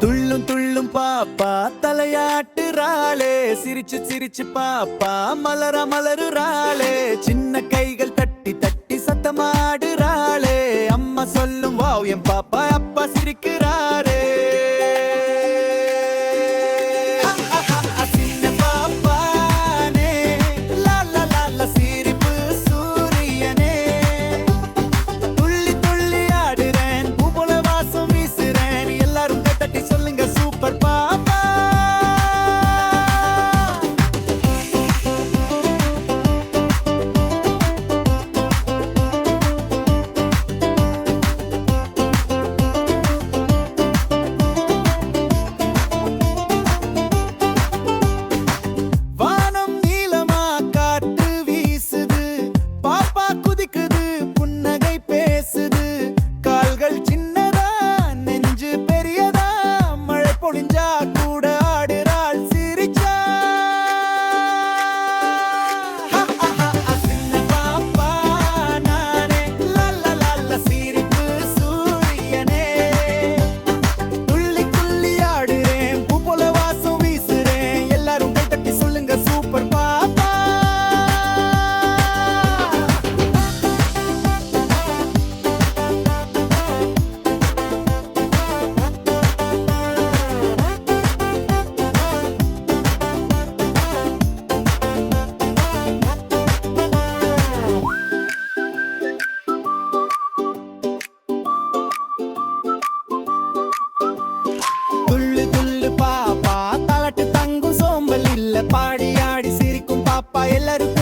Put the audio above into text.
துள்ளும் துள்ளும் பாப்பா தலையாட்டுறாளே சிரிச்சு சிரிச்சு பாப்பா மலர மலருறாளே அப்பா எல்லாரும்